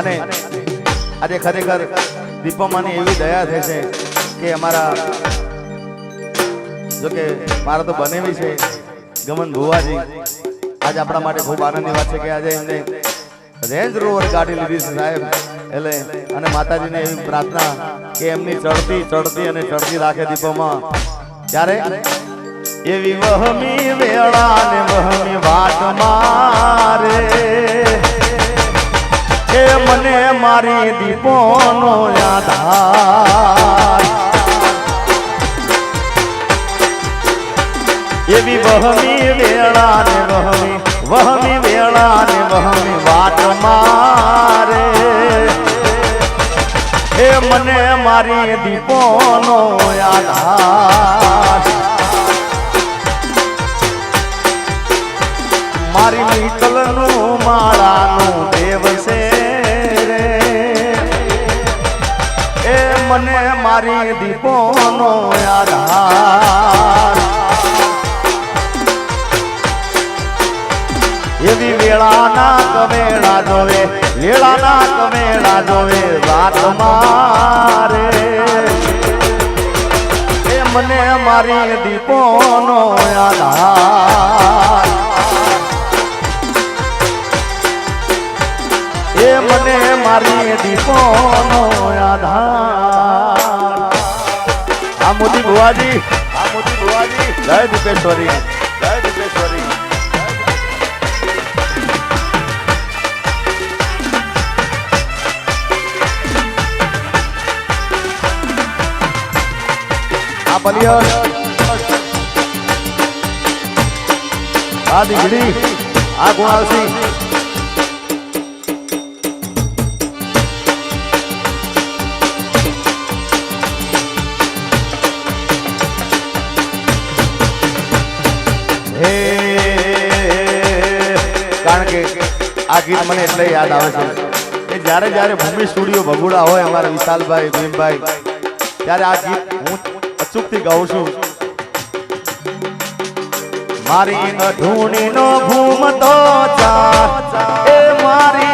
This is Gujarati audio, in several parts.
અને આજે ખરેખર દીપમાની એવી દયા થઈ છે કે અમારા જોકે મારા તો બનેવી છે ગમન ભુવાજી. આજ આપણા માટે ખૂબ આનંદની વાત છે કે આજે એમને રેન્જ રોવર ગાડી લીધી છે સાહેબ. એટલે અને માતાજીને એવી પ્રાર્થના કે એમની ચડતી ચડતી અને ચડતી રાખે દીપોમાં. ત્યારે એવી વહમી વેળા ને વહમી વાત મારે. મારી દીપોનો આધાર એવી વહમી વેળા ને વહમી વહમી વેળા ને વહમી વાત મારે. એ મને મારી દીપોનો આધાર વેળાના કમેળા જોવે વાત મારે. એ મને મારી દીપોનો આધાર. એ મને મારી દીપોનો આધાર. આ મોદી ભુવાજી આ મોદી ભુવાજી. જય દીપેશ્વરી. બલિયર આ દીકરી, આ ગુણાલસિંહ. કારણ કે આ ગીત મને એટલે યાદ આવે છે. કે જ્યારે જ્યારે ભૂમિ સ્ટુડિયો ભગુડા હોય, અમારા વિશાલભાઈ, ભીમભાઈ, ત્યારે આ ગીત અચૂકથી ગાઉં છું. મારી અઢૂણી નો ઘૂમતો ચાર. એ મારી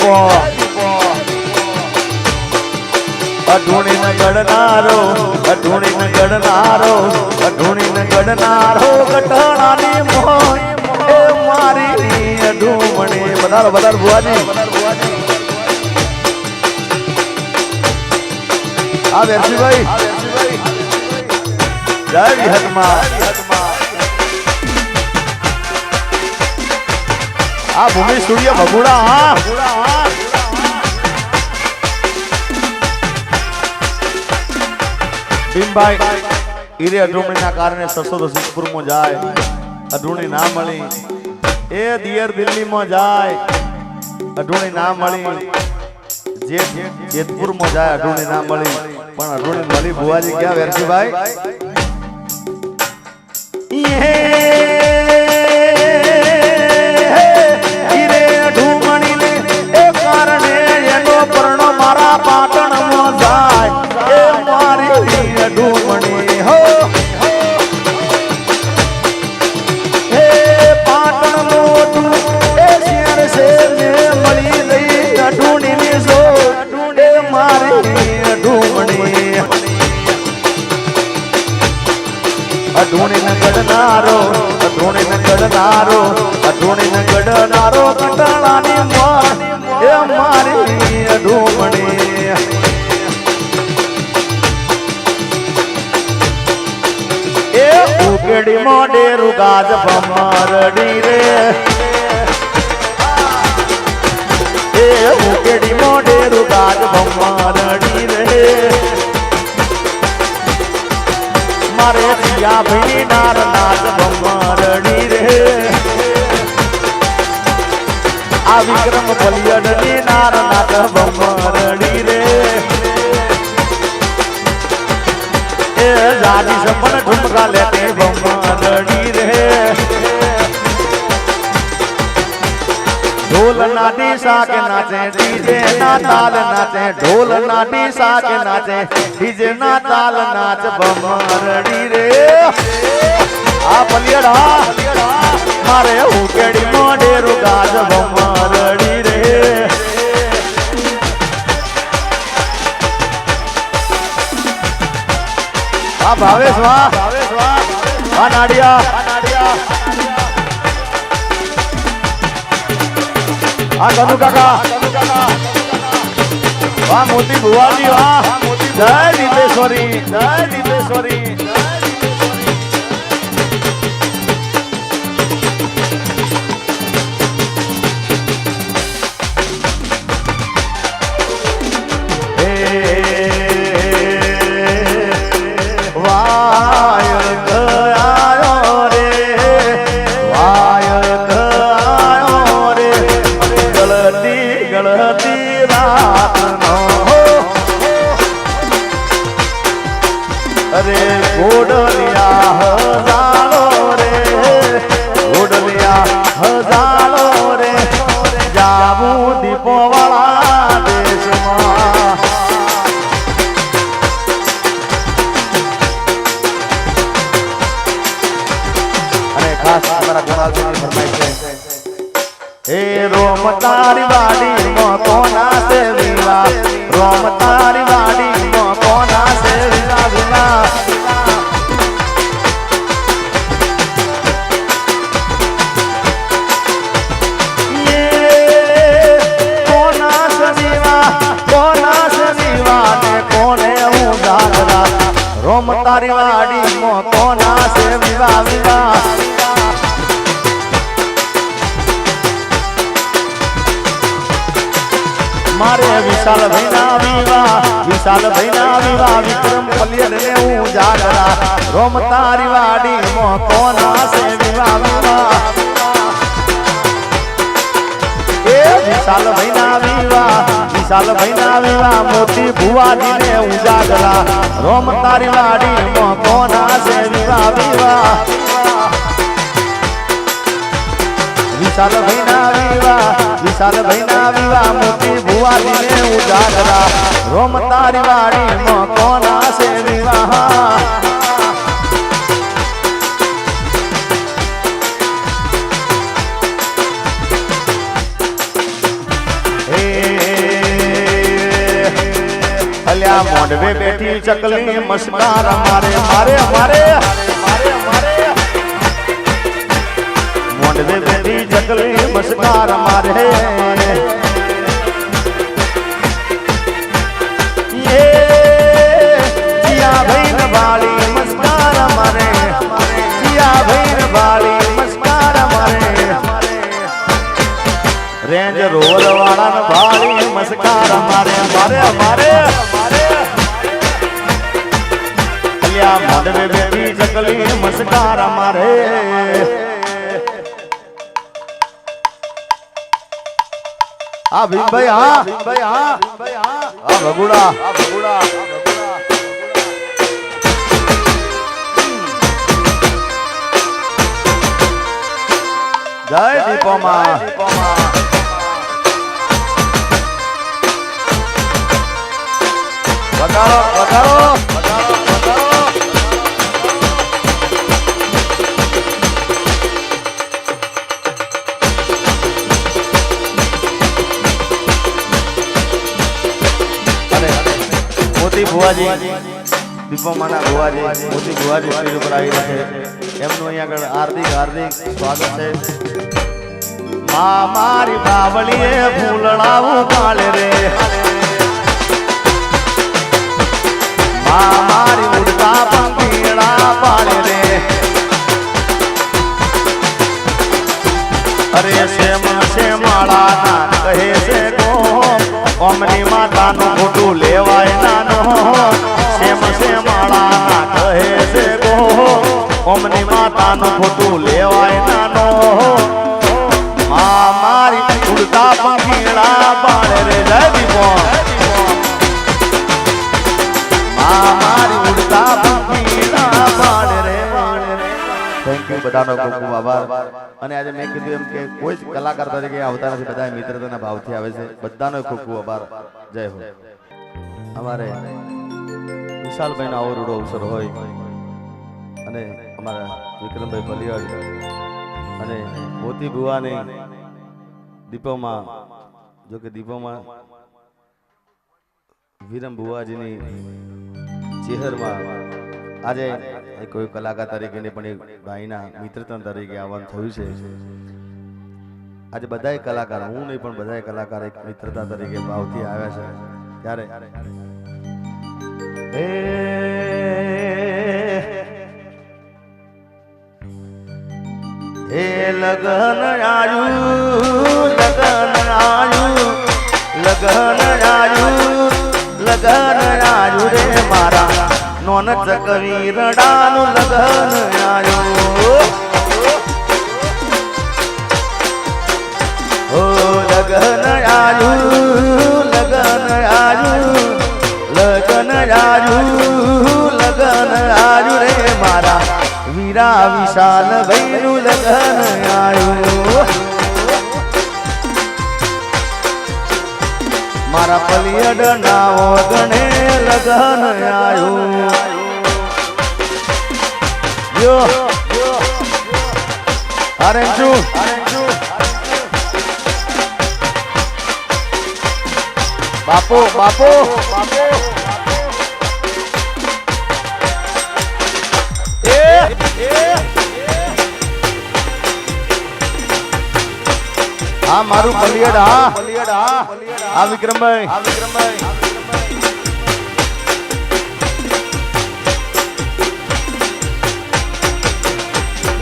દીપો અઢૂણી ન ગડનારો અઢૂણી ન ગડનારો અઢૂણી ન ગડનારો ગટણાની મોય એ મારી અઢૂમણી વધારો વધારો ભુવાજી. આ વેરસીભાઈ જય વિહતમાં. આ ભૂમિ સ્ટુડિયો ભગુડા, હા. ભીમભાઈ ઈરે અઢૂમણીના કારણે તો સિદ્ધપુરમાં જાય અઢુણી ના મળી, એ દિયર દિલ્હીમાં જાય અઢુણી ના મળી, જે જેતપુરમાં જાય અઢુણી ના મળી, પણ અઢૂણી મળી ભુવાજી ક્યાં વેરસીભાઈ ઈરે અઢૂણી ન ગડનારો અઢૂણી ન ગડનારો અઢૂણી ન ગડનારો કંટાળાની માં એ મારી અઢૂમણી એ ઉકેડી મોડે રૂગાજ ભમરડી રે. એ ઉગડી મોડે રૂગાજ ભમરડી મારે પિયા ભાઈ નાર નાચ ભમરડી રે. આ વિક્રમ પલિયડની નાર નાગ ભમરડી રે. એ જાડી સપન ઠુમકા લેતે ઢોલ નાટી સાકે નાચે ડીજે ના તાલ નાચે ઢોલ નાટી સાકે નાચે ડીજે ના તાલ નાચ બમરડી રે આ પલિયડા મારે ઉકેડી મોડે ગાજ બમરડી રે આ ભાવેશ વાહ ભાવેશ વાહ આ નાડિયા આ નાડિયા આ કનુ કાકા. વાહ મોતી ભુવાજી વાહ જય દીપેશ્વરી જય દીપેશ્વરી વિશાલ વિવા વિશાલ ભૈના વિવા વિક્રમ પલ્યર ને હું જાગરા રોમ તારી વાડી મો કોના સે વિવા વિવા એ વિશાલ ભૈના વિવા વિશાલ ભૈના વિવા મોટી ભુવાજી ને હું જાગરા રોમ તારી વાડી મો કોના સે વિવા વિવાહ? વિશાલ ભાઈના વિવા વિશાલ ભૈના વિવા મોટી મોતી ભુવાજીને ઉજાગરા રોમ તારી વાડી માં કોના છે વિવાહ મોઢવે બેઠી ચકલી, મસ્કાર મારે મારે મારે. મસ્કાર મારે મારે મારે અલ્યા મોંડવે બેઠી જગલી મસ્કાર મારે હા ભીમભાઈ હા ભીમભાઈ હા ભીમભાઈ હા હા ભગુડા હા ભગુડા જય દીપોમાં વધારો વગાડો મોતી ભુવાજી, દીપમાના ભુવાજી, મોતી ભુવાજી સ્ટેજ ઉપર આવી રહ્યા છે. એમનું અહીંયા આગળ હાર્દિક હાર્દિક સ્વાગત છે. મા, મારી બાવળીએ ફૂલડાવું કાળે રે. કોમની માતાનું ખોટું લેવાય નાનો. શેમ શેમાળા કહે છે કોમ માનું ખોટું લેવાય બધાનો ખૂબ ખૂબ આભાર. અને આજે મેં કીધું એમ કે કોઈ જ કલાકાર તરીકે આવતા નથી. બધા મિત્રતાના ભાવથી આવે છે. બધાનો ખૂબ ખૂબ આભાર. જય હો. અમારે વિશાલભાઈનો આવો રૂડો અવસર હોય. અને અમારા વિક્રમભાઈ બલિયાડ અને મોતી ભુવાની દીપોમાં જો કે દીપોમાં વિરમ ભુવાજીની ચેહરમાં આજે કોઈ કલાકાર તરીકે ને પણ ભાઈના મિત્રતા તરીકે આવવાનું થયું છે. આજે બધાય કલાકાર, હું નહીં, પણ બધાય કલાકાર એક મિત્રતા તરીકે ભાવથી આવ્યા છે. ત્યારે હે લગન આયુ લગન આયુ, લગન ચકવી રડાનું લગન આયુ. ઓ લગન આયુ લગન આયુ લગન આયુ લગન આયુ રે મારા વીરા વિશાલ ભૈરું લગન આયુ. મારા પલિયડ નાવો ગણે લગન આયુ. યો અરે Bapu, એ હા મારું પલિયડ હા પલિયડ હા હા વિક્રમભાઈ આ વિક્રમભાઈ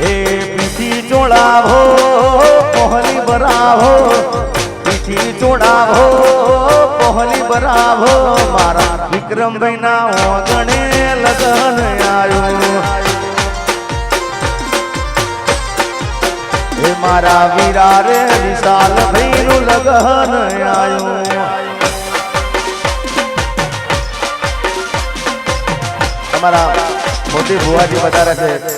એ પીઠી ચોળાવો પહોલી બરાવો પીઠી ચોળાવો પહોલી બરાવો મારા વિક્રમભાઈ ના ઓગણે લગન આવ્યું મારા વીરા રે વિશાલ ભાઈ લગન આવ્યું તમારા મોટી ભુવાજી પધારે છે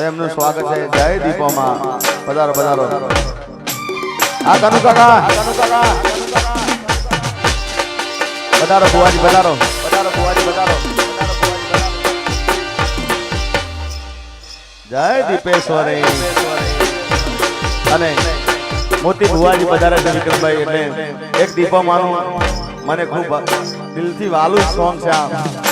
તો એમનું સ્વાગત છે જય દીપોમાં. પધારો પધારો. આ કનુ કાકા. પધારો ભુવાજી પધારો. પધારો ભુવાજી પધારો. જય દીપેશ્વરી. અને મોતી ભુવાજી પધારે છે વિક્રમભાઈ એટલે એક દીપો માનું મને ખૂબ દિલથી વાલું સોંગ છે આ.